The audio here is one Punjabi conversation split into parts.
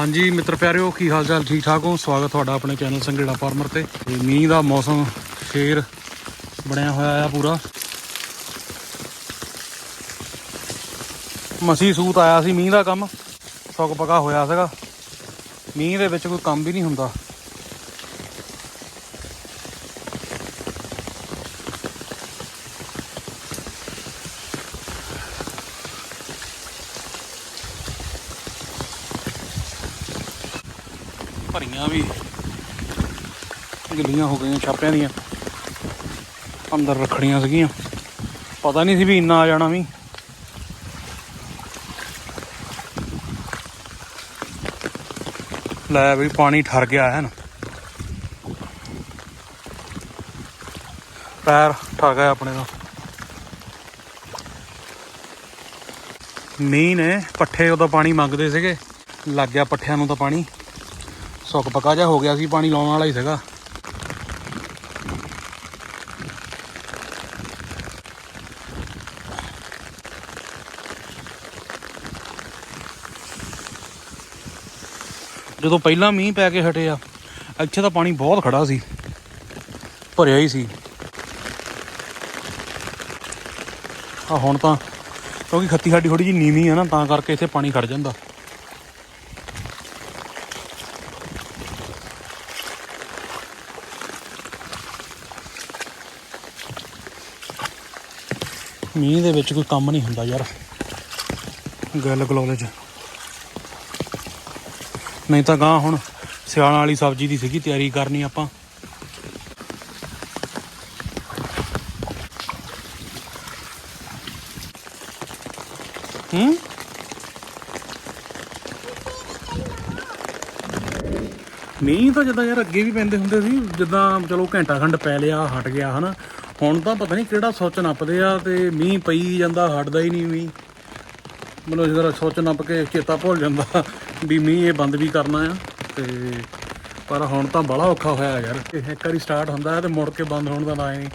ਹਾਂਜੀ, ਮਿੱਤਰ ਪਿਆਰਿਓ, ਕੀ ਹਾਲ ਚਾਲ ਠੀਕ ਠਾਕ ਹੋ? ਸਵਾਗਤ ਤੁਹਾਡਾ ਆਪਣੇ ਚੈਨਲ ਸੰਗੇੜਾ ਫਾਰਮਰ ਤੇ। ਮੀਂਹ ਦਾ ਮੌਸਮ ਫੇਰ ਬਣਿਆ ਹੋਇਆ ਆ ਪੂਰਾ। ਮਸੀ ਸੂਤ ਆਇਆ ਸੀ ਮੀਂਹ ਦਾ ਕੰਮ। ਸੁੱਕ ਪਕਾ ਹੋਇਆ ਸੀਗਾ। ਮੀਂਹ ਦੇ ਵਿੱਚ ਕੋਈ ਕੰਮ ਵੀ ਨਹੀਂ ਹੁੰਦਾ। ਭਰੀਆਂ ਵੀ। ਗਿੱਲੀਆਂ ਹੋ ਗਈਆਂ ਛਾਪਿਆਂ ਦੀਆਂ। ਅੰਦਰ ਰੱਖੜੀਆਂ ਸੀਗੀਆਂ। ਪਤਾ ਨਹੀਂ ਸੀ ਵੀ ਇੰਨਾ ਆ ਜਾਣਾ ਵੀ। ਲੈ ਵੀ ਪਾਣੀ ਠਰ ਗਿਆ ਹੈ ਨਾ। ਪੈਰ ਠਰ ਗਿਆ ਆਪਣੇ ਦਾ। ਮੀਂਹ ਨੇ ਪੱਠੇ ਉਹਦਾ ਪਾਣੀ ਮੰਗਦੇ ਸੀਗੇ। ਲੱਗ ਗਿਆ ਪੱਠਿਆਂ ਨੂੰ ਤਾਂ ਪਾਣੀ। ਸੁੱਕ ਪੱਕਾ ਜਾ ਹੋ ਗਿਆ ਸੀ, ਪਾਣੀ ਲਾਉਣ ਵਾਲਾ ਹੀ ਸੀਗਾ। ਜਦੋਂ ਪਹਿਲਾਂ ਮੀਂਹ ਪੈ ਕੇ ਹਟੇ ਆ, ਇੱਥੇ ਤਾਂ ਪਾਣੀ ਬਹੁਤ ਖੜਾ ਸੀ, ਭਰਿਆ ਹੀ ਸੀ। ਆ ਹੁਣ ਤਾਂ, ਕਿਉਂਕਿ ਖੱਤੀ ਸਾਡੀ ਥੋੜੀ ਜਿਹੀ ਨੀਵੀਂ ਆ ਨਾ, ਤਾਂ ਕਰਕੇ ਇੱਥੇ ਪਾਣੀ ਖੜ ਜਾਂਦਾ। ਮੀਂਹ ਦੇ ਵਿੱਚ ਕੋਈ ਕੰਮ ਨਹੀਂ ਹੁੰਦਾ ਯਾਰ। ਗੱਲ ਗਲੋਲੇ ਚ। ਨਹੀਂ ਤਾਂ ਗਾਂ ਹੁਣ ਸਿਆਲਾਂ ਵਾਲੀ ਸਬਜ਼ੀ ਦੀ ਸੀਗੀ ਤਿਆਰੀ ਕਰਨੀ ਆਪਾਂ। ਹੂੰ? ਮੀਂਹ ਤਾਂ ਜਿੱਦਾਂ ਯਾਰ ਅੱਗੇ ਵੀ ਪੈਂਦੇ ਹੁੰਦੇ ਸੀ, ਜਿੱਦਾਂ ਚਲੋ ਘੰਟਾ ਖੰਡ ਪੈ ਲਿਆ, ਹਟ ਗਿਆ, ਹਨਾ। ਹੁਣ ਤਾਂ ਪਤਾ ਨਹੀਂ ਕਿਹੜਾ ਸੋਚ ਨੱਪਦੇ ਆ ਤੇ ਮੀਂਹ ਪਈ ਜਾਂਦਾ, ਹਟਦਾ ਹੀ ਨਹੀਂ ਮੀਂਹ। ਮਤਲਬ ਜਿਹੜਾ ਸੋਚ ਨੱਪ ਕੇ ਚੇਤਾ ਭੁੱਲ ਜਾਂਦਾ ਵੀ ਮੀਂਹ ਇਹ ਬੰਦ ਵੀ ਕਰਨਾ ਆ ਤੇ ਪਰ ਹੁਣ ਤਾਂ ਬੜਾ ਔਖਾ ਹੋਇਆ ਯਾਰ। ਇਹ ਇੱਕ ਵਾਰੀ ਸਟਾਰਟ ਹੁੰਦਾ ਹੈ ਤੇ ਮੁੜ ਕੇ ਬੰਦ ਹੋਣ ਦਾ ਨਾਂ ਹੀ ਨਹੀਂ।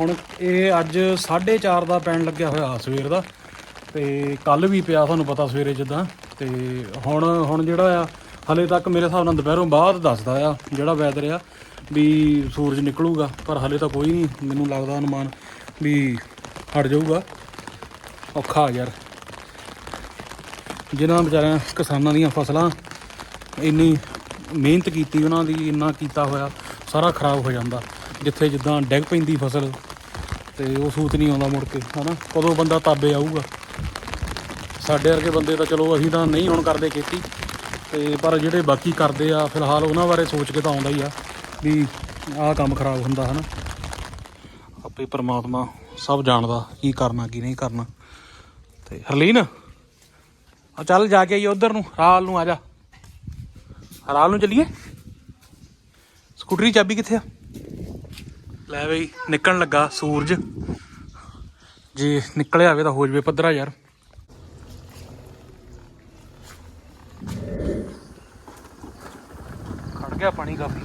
ਹੁਣ ਇਹ ਅੱਜ 4:30 ਦਾ ਪੈਣ ਲੱਗਿਆ ਹੋਇਆ ਸਵੇਰ ਦਾ ਤੇ ਕੱਲ ਵੀ ਪਿਆ ਤੁਹਾਨੂੰ ਪਤਾ ਸਵੇਰੇ ਜਿੱਦਾਂ। ਤੇ ਹੁਣ ਹੁਣ ਜਿਹੜਾ ਆ ਹਲੇ ਤੱਕ ਮੇਰੇ ਹਿਸਾਬ ਨਾਲ ਦੁਪਹਿਰੋਂ ਬਾਅਦ ਦੱਸਦਾ ਆ ਜਿਹੜਾ ਵੈਦਰ ਆ ਵੀ ਸੂਰਜ ਨਿਕਲੂਗਾ, ਪਰ ਹਲੇ ਤਾਂ ਕੋਈ ਨਹੀਂ, ਮੈਨੂੰ ਲੱਗਦਾ ਅਨੁਮਾਨ ਵੀ ਹਟ ਜਾਊਗਾ। ਔਖਾ ਯਾਰ। ਜਿਨ੍ਹਾਂ ਵਿਚਾਰਿਆਂ ਕਿਸਾਨਾਂ ਦੀਆਂ ਫਸਲਾਂ ਇੰਨੀ ਮਿਹਨਤ ਕੀਤੀ, ਉਹਨਾਂ ਦੀ ਇੰਨਾ ਕੀਤਾ ਹੋਇਆ, ਸਾਰਾ ਖਰਾਬ ਹੋ ਜਾਂਦਾ। ਜਿੱਥੇ ਜਿੱਦਾਂ ਡੈਗ ਪੈਂਦੀ ਫਸਲ, ਤੇ ਉਹ ਸੂਤ ਨਹੀਂ ਆਉਂਦਾ ਮੁੜ ਕੇ, ਹਨਾ? ਕਦੋਂ ਬੰਦਾ ਤਾਬੇ ਆਊਗਾ? ਸਾਡੇ ਵਰਗੇ ਬੰਦੇ ਤਾਂ ਚਲੋ ਅਸੀਂ ਤਾਂ ਨਹੀਂ ਹੁਣ ਕਰਦੇ ਖੇਤੀ। ਤੇ ਪਰ ਜਿਹੜੇ ਬਾਕੀ ਕਰਦੇ ਆ, ਫਿਲਹਾਲ ਉਹਨਾਂ ਬਾਰੇ ਸੋਚ ਕੇ ਤਾਂ ਆਉਂਦਾ ਹੀ ਆ ਵੀ ਆਹ ਕੰਮ ਖਰਾਬ ਹੁੰਦਾ ਹਨਾ। ਆਪੇ ਪਰਮਾਤਮਾ ਸਭ ਜਾਣਦਾ ਕੀ ਕਰਨਾ, ਕੀ ਨਹੀਂ ਕਰਨਾ। ਤੇ ਹਰਲੀਨ, ਆ ਚੱਲ ਜਾ ਕੇ ਆਈਏ ਉਧਰ ਨੂੰ, ਰਾਲ ਨੂੰ ਆ ਜਾ। ਰਾਲ ਨੂੰ ਚੱਲੀਏ? ਸਕੂਟਰੀ ਚਾਬੀ ਕਿੱਥੇ ਆ? ਲੈ ਬਈ, ਨਿਕਲਣ ਲੱਗਾ ਸੂਰਜ। ਜੇ ਨਿਕਲਿਆ ਹੋਵੇ ਤਾਂ ਹੋ ਜਵੇ ਪੱਧਰਾ ਯਾਰ। ਗਿਆ ਪਾਣੀ ਕਾਫੀ।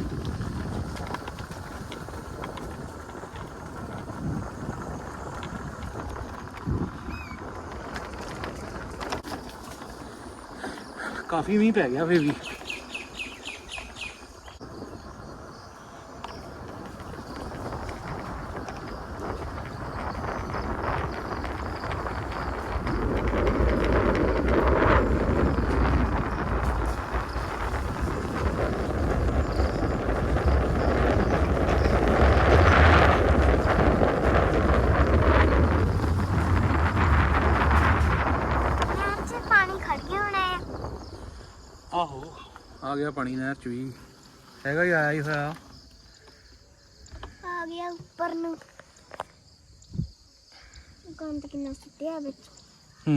ਕਾਫੀ ਮੀਂਹ ਪੈ ਗਿਆ ਫੇ ਵੀ ਨਹਿਰ 'ਚ ਪਾਣੀ ਖੜ ਗਿਆ ਹੋਣਾ ਹੈ ਆਹੋ। ਆ ਗਿਆ ਪਾਣੀ ਨਹਿਰ ਚ ਵੀ। ਹੈਗਾ ਹੀ ਆਇਆ ਹੀ ਹੋਇਆ। ਆ ਗਿਆ ਉੱਪਰ ਨੂੰ। ਗੰਦ ਕਿੰਨਾ ਸੁੱਟਿਆ ਵਿੱਚ। ਹੂੰ।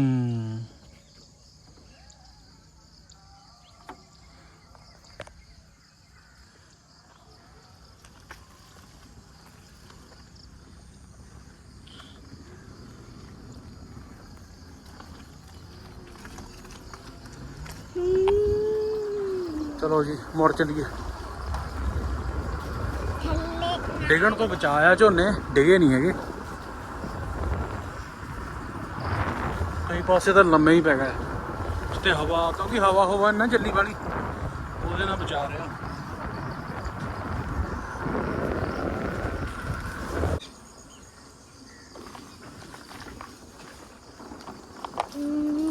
ਚਲੋ ਜੀ, ਮੁੜ ਚਲੀਏ। ਥੱਲੇ ਡਿੱਗਣ ਤੋਂ ਬਚਾਇਆ ਝੋਨੇ, ਡਿਗੇ ਨਹੀਂ ਹੈਗੇ। ਕਈ ਪਾਸੇ ਤਾਂ ਲੰਮੇ ਹੀ ਪੈ ਗਏ। ਤੇ ਹਵਾ, ਕਿਉਂਕਿ ਹਵਾ ਹਵਾ ਨਾ ਚੱਲੀ ਵਾਲੀ ਉਹਦੇ ਨਾਲ ਬਚਾ ਰਿਹਾ।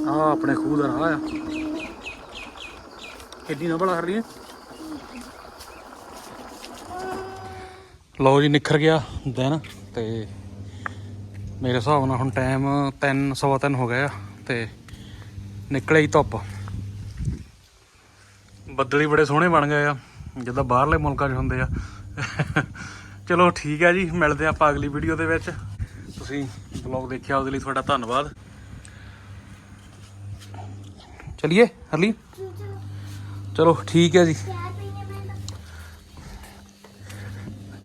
ਆ ਆਪਣੇ ਖੂਹ ਦਾ ਰਾਹ ਆ। ਕਿੱਡੀ ਨਾ ਬੜਾ ਕਰ ਲਓ ਜੀ, ਨਿਖਰ ਗਿਆ ਦਿਨ ਤੇ ਮੇਰੇ ਹਿਸਾਬ ਨਾਲ ਹੁਣ ਟਾਈਮ 3 ਸਵਾ ਤਿੰਨ ਹੋ ਗਿਆ ਤੇ ਨਿਕਲੇ ਹੀ ਧੁੱਪ। ਬੱਦਲ ਹੀ ਬੜੇ ਸੋਹਣੇ ਬਣ ਗਏ ਆ, ਜਿੱਦਾਂ ਬਾਹਰਲੇ ਮੁਲਕਾਂ 'ਚ ਹੁੰਦੇ ਆ। ਚਲੋ ਠੀਕ ਹੈ ਜੀ, ਮਿਲਦੇ ਆ ਆਪਾਂ ਅਗਲੀ ਵੀਡੀਓ ਦੇ ਵਿੱਚ। ਤੁਸੀਂ ਬਲੌਗ ਦੇਖਿਆ, ਉਹਦੇ ਲਈ ਤੁਹਾਡਾ ਧੰਨਵਾਦ। ਚਲਿਏ ਹਰਲੀ ਚਲੋ ਠੀਕ ਹੈ ਜੀ।